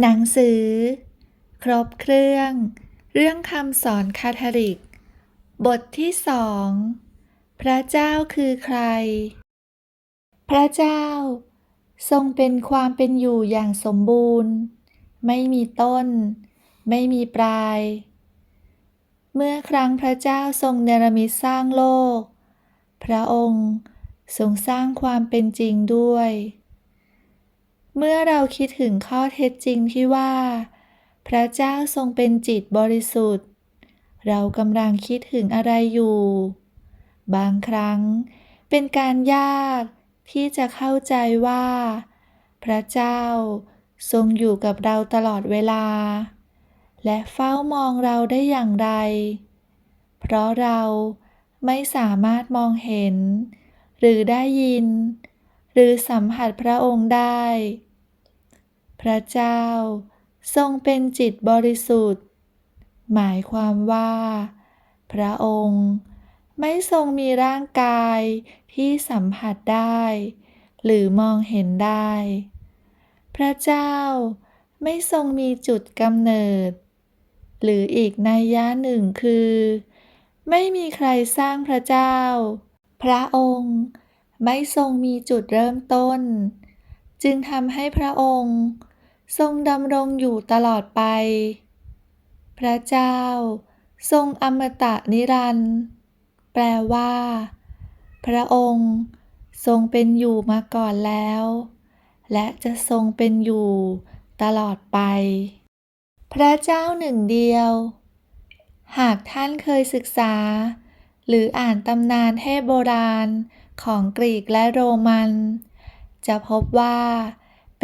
หนังสือ ครบเครื่อง เรื่องคำสอนคาทอลิก บทที่สองพระเจ้าคือใคร พระเจ้า ทรงเป็นความเป็นอยู่อย่างสมบูรณ์ ไม่มีต้น ไม่มีปลาย เมื่อครั้งพระเจ้าทรงเนรมิตสร้างโลก พระองค์ทรงสร้างความเป็นจริงด้วย เมื่อเราคิดถึงข้อเท็จจริงที่ว่า พระเจ้าทรงเป็นจิตบริสุทธิ์ เรากำลังคิดถึงอะไรอยู่ บางครั้งเป็นการยากที่จะเข้าใจว่า พระเจ้าทรงอยู่กับเราตลอดเวลา และเฝ้ามองเราได้อย่างไร เพราะเราไม่สามารถมองเห็น หรือได้ยิน หรือสัมผัสพระองค์ได้ พระเจ้า ทรงเป็นจิตบริสุทธิ์ หมายความว่า พระองค์ ไม่ทรงมีร่างกายที่สัมผัสได้ หรือมองเห็นได้ พระเจ้าไม่ทรงมีจุดกำเนิด หรืออีกนัยยะหนึ่งคือ ไม่มีใครสร้างพระเจ้า พระองค์ไม่ทรงมีจุดเริ่มต้น จึงทำให้พระองค์ ทรงดำรงอยู่ตลอดไป พระเจ้า ทรงอมตะนิรันดร์แปลว่า พระองค์ ทรงเป็นอยู่มาก่อนแล้ว และจะทรงเป็นอยู่ตลอดไป พระเจ้าหนึ่งเดียว หากท่านเคยศึกษา หรืออ่านตำนานเทพโบราณของกรีกและโรมัน จะพบว่า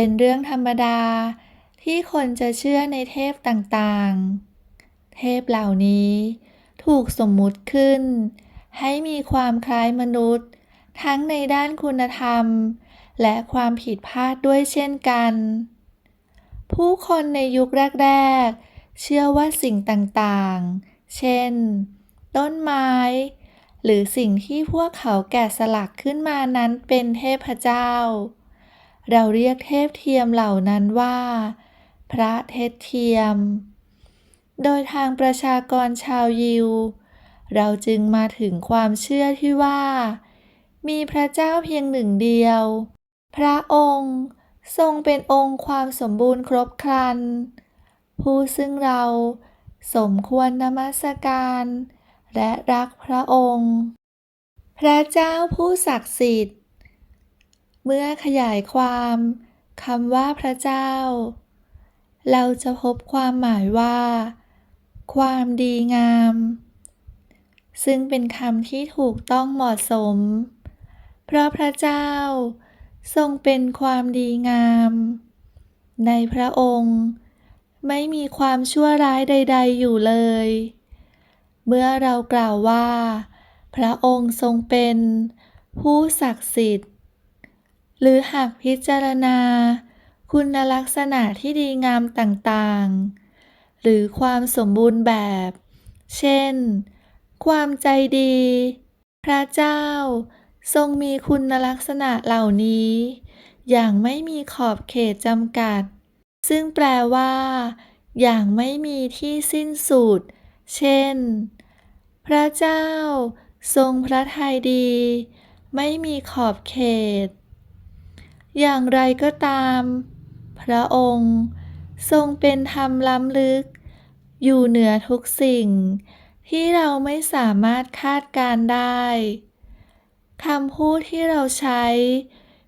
เป็นเรื่องธรรมดาที่คนจะเชื่อในเทพต่างๆ เทพเหล่านี้ถูกสมมุติขึ้น ให้มีความคล้ายมนุษย์ ทั้งในด้านคุณธรรม และความผิดพลาดด้วยเช่นกัน ผู้คนในยุคแรก ๆ เชื่อว่าสิ่งต่างๆ เช่น ต้นไม้ หรือสิ่งที่พวกเขาแกะสลักขึ้นมานั้นเป็นเทพเจ้า เราเรียกเทพเทียมเหล่านั้นว่า พระเทพเทียม โดยทางประชากรชาวยิว เราจึงมาถึงความเชื่อที่ว่า มีพระเจ้าเพียงหนึ่งเดียว พระองค์ทรงเป็นองค์ความสมบูรณ์ครบครัน ผู้ซึ่งเราสมควรนมัสการ และรักพระองค์ พระเจ้าผู้ศักดิ์สิทธิ์ เมื่อขยายความคำว่าพระเจ้า เราจะพบความหมายว่า ความดีงาม ซึ่งเป็นคำที่ถูกต้องเหมาะสม เพราะพระเจ้าทรงเป็นความดีงาม ในพระองค์ ไม่มีความชั่วร้ายใด ๆ อยู่เลย เมื่อเรากล่าวว่า พระองค์ทรงเป็นผู้ศักดิ์สิทธิ์ หรือหากพิจารณา คุณลักษณะที่ดีงามต่างๆ หรือความสมบูรณ์แบบ เช่น ความใจดี พระเจ้า ทรงมีคุณลักษณะเหล่านี้ อย่างไม่มีขอบเขตจำกัด ซึ่งแปลว่า อย่างไม่มีที่สิ้นสุด เช่น พระเจ้า ทรงพระทัยดี ไม่มีขอบเขต อย่างไรก็ตาม พระองค์ทรงเป็นธรรมล้ำลึก อยู่เหนือทุกสิ่ง ที่เราไม่สามารถคาดการได้คำพูดที่เราใช้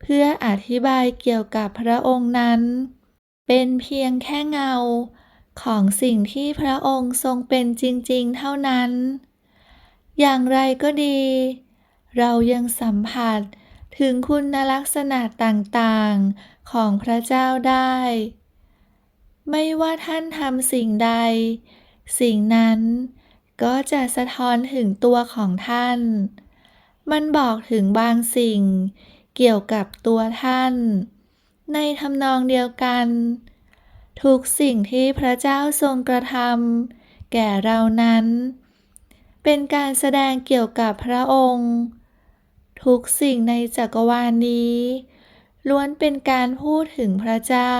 เพื่ออธิบายเกี่ยวกับพระองค์นั้น เป็นเพียงแค่เงาของสิ่งที่พระองค์ทรงเป็นจริงๆ เท่านั้น อย่างไรก็ดี เรายังสัมผัส ถึงคุณลักษณะต่างๆ ของพระเจ้าได้ ไม่ว่าท่านทำสิ่งใด สิ่งนั้นก็จะสะท้อนถึงตัวของท่าน มันบอกถึงบางสิ่ง เกี่ยวกับตัวท่าน ในทำนองเดียวกัน ทุกสิ่งที่พระเจ้าทรงกระทำแก่เรานั้น เป็นการแสดงเกี่ยวกับพระองค์ ทุกสิ่งในจักรวาลนี้ ล้วนเป็นการพูดถึงพระเจ้า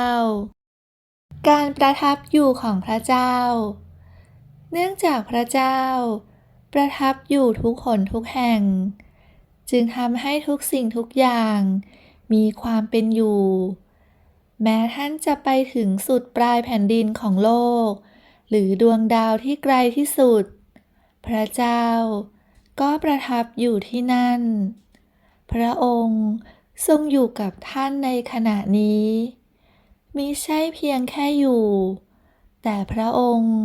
การประทับอยู่ของพระเจ้า เนื่องจากพระเจ้า ประทับอยู่ทุกหนทุกแห่ง จึงทำให้ทุกสิ่งทุกอย่าง มีความเป็นอยู่ แม้ท่านจะไปถึงสุดปลายแผ่นดินของโลก หรือดวงดาวที่ไกลที่สุด พระเจ้าก็ประทับอยู่ที่นั่น พระองค์ทรงอยู่กับท่านในขณะนี้มิใช่เพียงแค่อยู่ แต่พระองค์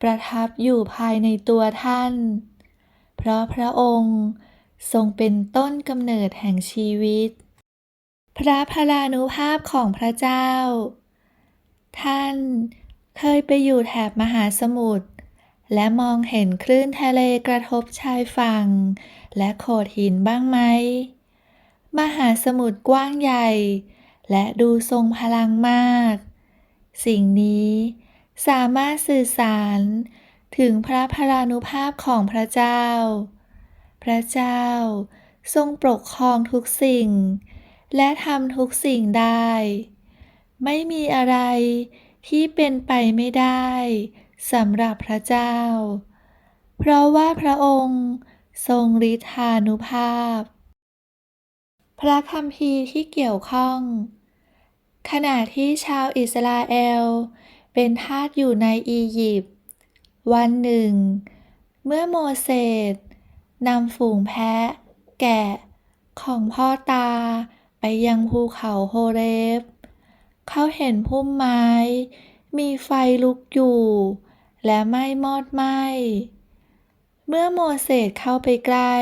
ประทับอยู่ภายในตัวท่าน เพราะพระองค์ทรงเป็นต้นกำเนิดแห่งชีวิต พระพลานุภาพของพระเจ้า ท่านเคยไปอยู่แถบมหาสมุทร และมองเห็นคลื่นทะเลกระทบชายฝั่ง และโขดหินบ้างไหม มหาสมุทรกว้างใหญ่ และดูทรงพลังมาก สิ่งนี้สามารถสื่อสารถึงพระพลานุภาพของพระเจ้า พระเจ้าทรงปกครองทุกสิ่ง และทำทุกสิ่งได้ ไม่มีอะไรที่เป็นไปไม่ได้ สำหรับพระเจ้า เพราะว่าพระองค์ทรงฤทธานุภาพ พระคัมภีร์ที่เกี่ยวข้อง ขณะที่ชาวอิสราเอล เป็นทาสอยู่ในอียิปต์วันหนึ่ง เมื่อโมเสสนำฝูงแพะ แกะของพ่อตาไปยังภูเขาโฮเรบ เขาเห็นพุ่มไม้ มีไฟลุกอยู่ และไม่มอดไหม้เมื่อโมเสสเข้าไปใกล้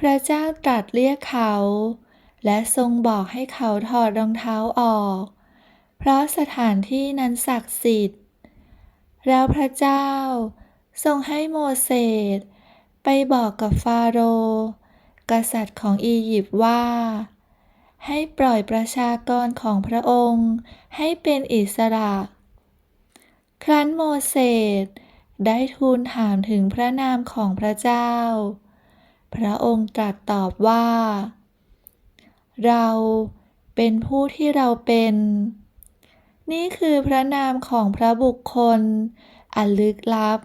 พระเจ้าตรัสเรียกเขา และทรงบอกให้เขาถอดรองเท้าออก เพราะสถานที่นั้นศักดิ์สิทธิ์ แล้วพระเจ้าทรงให้โมเสสไปบอกกับฟาโรห์กษัตริย์ของอียิปต์ว่า ให้ปล่อยประชากรของพระองค์ให้เป็นอิสระ ครั้นโมเสสได้ทูลถามถึงพระนามของพระเจ้า พระองค์ตรัสตอบว่า เราเป็นผู้ที่เราเป็น นี่คือพระนามของพระบุคคล อันลึกลับ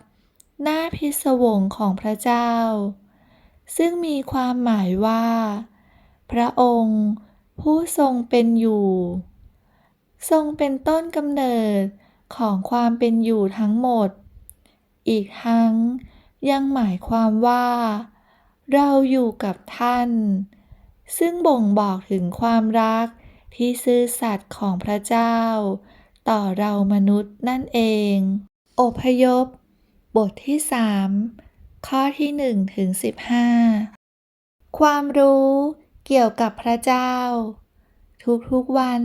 หน่าพิศวงของพระเจ้า ซึ่งมีความหมายว่า พระองค์ผู้ทรงเป็นอยู่ ทรงเป็นต้นกำเนิด ของความเป็นอยู่ทั้งหมด อีกทั้งยังหมายความว่า เราอยู่กับท่าน ซึ่งบ่งบอกถึงความรักที่ซื่อสัตย์ของพระเจ้า ต่อเรามนุษย์นั่นเอง อพยพ บทที่สามข้อที่หนึ่งถึงสิบห้าความรู้เกี่ยวกับพระเจ้า ทุกๆวัน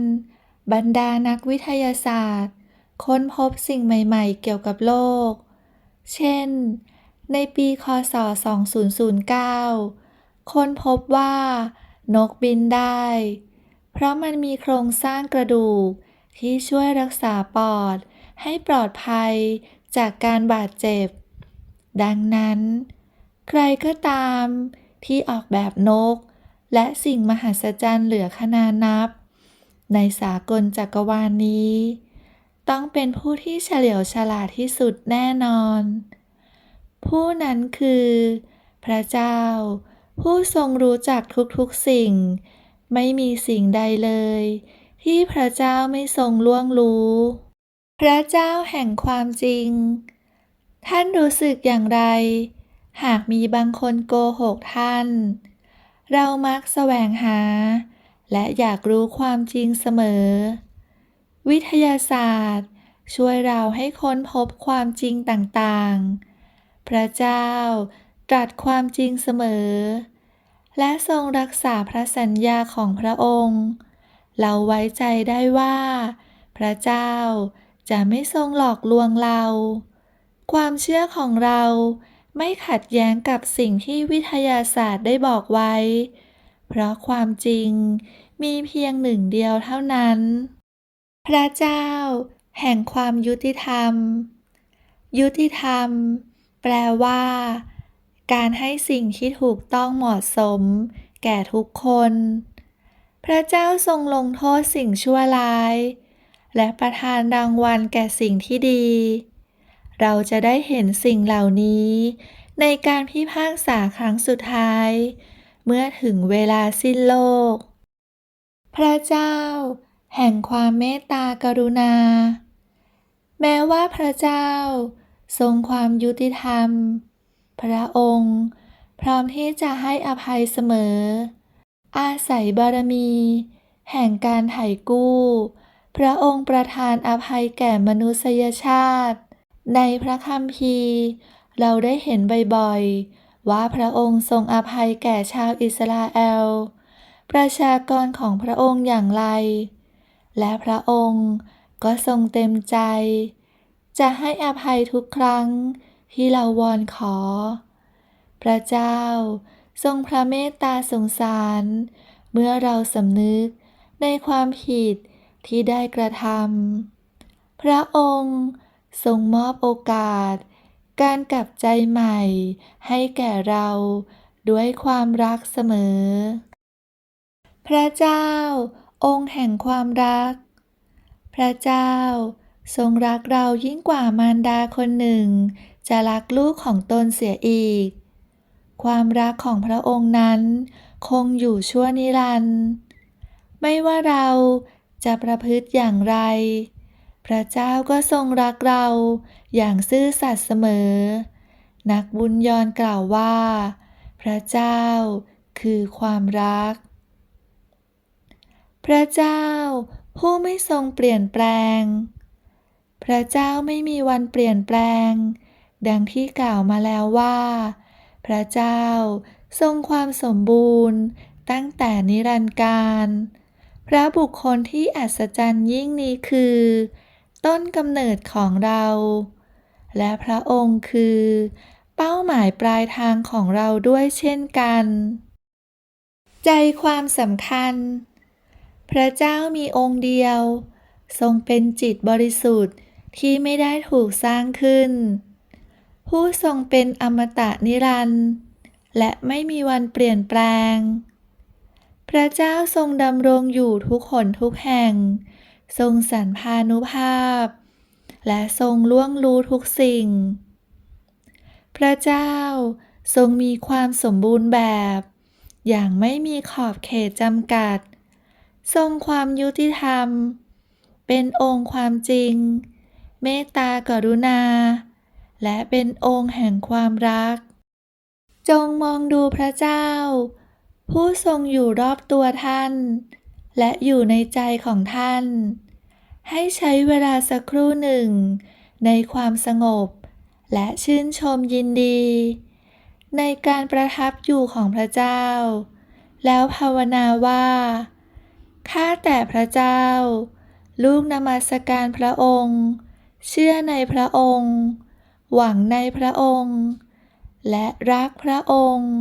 บรรดานักวิทยาศาสตร์ ค้นพบสิ่งใหม่ๆ เกี่ยวกับโลก เช่น ในปีคศ 2009 ค้นพบว่านกบินได้ เพราะมันมีโครงสร้างกระดูกที่ช่วยรักษาปอด ให้ปลอดภัยจากการบาดเจ็บ ดังนั้น ใครก็ตามที่ออกแบบนก และสิ่งมหัศจรรย์เหลือขนานับ ในสากลจักรวาลนี้ ต้องเป็นผู้ที่เฉลียวฉลาดที่สุดแน่นอน ผู้นั้นคือ พระเจ้า ผู้ทรงรู้จักทุกๆสิ่ง ไม่มีสิ่งใดเลย ที่พระเจ้าไม่ทรงล่วงรู้ พระเจ้าแห่งความจริง ท่านรู้สึกอย่างไร หากมีบางคนโกหกท่าน เรามักแสวงหา และอยากรู้ความจริงเสมอ วิทยาศาสตร์ ช่วยเราให้ค้นพบความจริงต่างๆ พระเจ้าตรัสความจริงเสมอ และทรงรักษาพระสัญญาของพระองค์ เราไว้ใจได้ว่า พระเจ้าจะไม่ทรงหลอกลวงเรา ความเชื่อของเราไม่ขัดแย้งกับสิ่งที่วิทยาศาสตร์ได้บอกไว้ เพราะความจริงมีเพียงหนึ่งเดียวเท่านั้น พระเจ้า แห่งความยุติธรรม ยุติธรรม แปลว่า การให้สิ่งที่ถูกต้องเหมาะสม แก่ทุกคน พระเจ้าทรงลงโทษสิ่งชั่วร้าย และประทานรางวัลแก่สิ่งที่ดี เราจะได้เห็นสิ่งเหล่านี้ ในการพิพากษาครั้งสุดท้าย เมื่อถึงเวลาสิ้นโลก พระเจ้า แห่งความเมตตากรุณา แม้ว่าพระเจ้า ทรงความยุติธรรม พระองค์ พร้อมที่จะให้อภัยเสมอ อาศัยบารมี แห่งการไถ่กู้ พระองค์ประทานอภัยแก่มนุษยชาติ ในพระคัมภีร์ เราได้เห็นบ่อยๆ ว่าพระองค์ทรงอภัยแก่ชาวอิสราเอล ประชากรของพระองค์อย่างไร และพระองค์ก็ทรงเต็มใจ จะให้อภัยทุกครั้งที่เราวอนขอ พระเจ้าทรงพระเมตตาสงสาร เมื่อเราสำนึกในความผิดที่ได้กระทำพระองค์ทรงมอบโอกาส การกลับใจใหม่ให้แก่เราด้วยความรักเสมอ พระเจ้า องค์แห่งความรัก พระเจ้า ทรงรักเรายิ่งกว่ามารดาคนหนึ่ง จะรักลูกของตนเสียอีก ความรักของพระองค์นั้น คงอยู่ชั่วนิรันดร์ ไม่ว่าเราจะประพฤติอย่างไร พระเจ้าก็ทรงรักเราอย่างซื่อสัตย์เสมอ นักบุญยอนกล่าวว่า พระเจ้าคือความรัก พระเจ้า ผู้ไม่ทรงเปลี่ยนแปลง พระเจ้าไม่มีวันเปลี่ยนแปลง ดังที่กล่าวมาแล้วว่า พระเจ้าทรงความสมบูรณ์ ตั้งแต่นิรันดร์การ พระบุคคลที่อัศจรรย์ยิ่งนี้คือ ต้นกำเนิดของเรา และพระองค์คือ เป้าหมายปลายทางของเราด้วยเช่นกัน ใจความสำคัญ พระเจ้ามีองค์เดียว ทรงเป็นจิตบริสุทธิ์ที่ไม่ได้ถูกสร้างขึ้น ผู้ทรงเป็นอมตะนิรันดร์และไม่มีวันเปลี่ยนแปลง พระเจ้าทรงดำรงอยู่ทุกหนทุกแห่ง ทรงสรรพานุภาพ และทรงล่วงรู้ทุกสิ่ง พระเจ้าทรงมีความสมบูรณ์แบบ อย่างไม่มีขอบเขตจำกัด ทรงความยุติธรรม เป็นองค์ความจริง เมตตากรุณา และเป็นองค์แห่งความรัก จงมองดูพระเจ้า ผู้ทรงอยู่รอบตัวท่าน และอยู่ในใจของท่าน ให้ใช้เวลาสักครู่หนึ่ง ในความสงบ และชื่นชมยินดี ในการประทับอยู่ของพระเจ้า แล้วภาวนาว่า ข้าแต่พระเจ้า ลูกนมัสการพระองค์ เชื่อในพระองค์ หวังในพระองค์ และรักพระองค์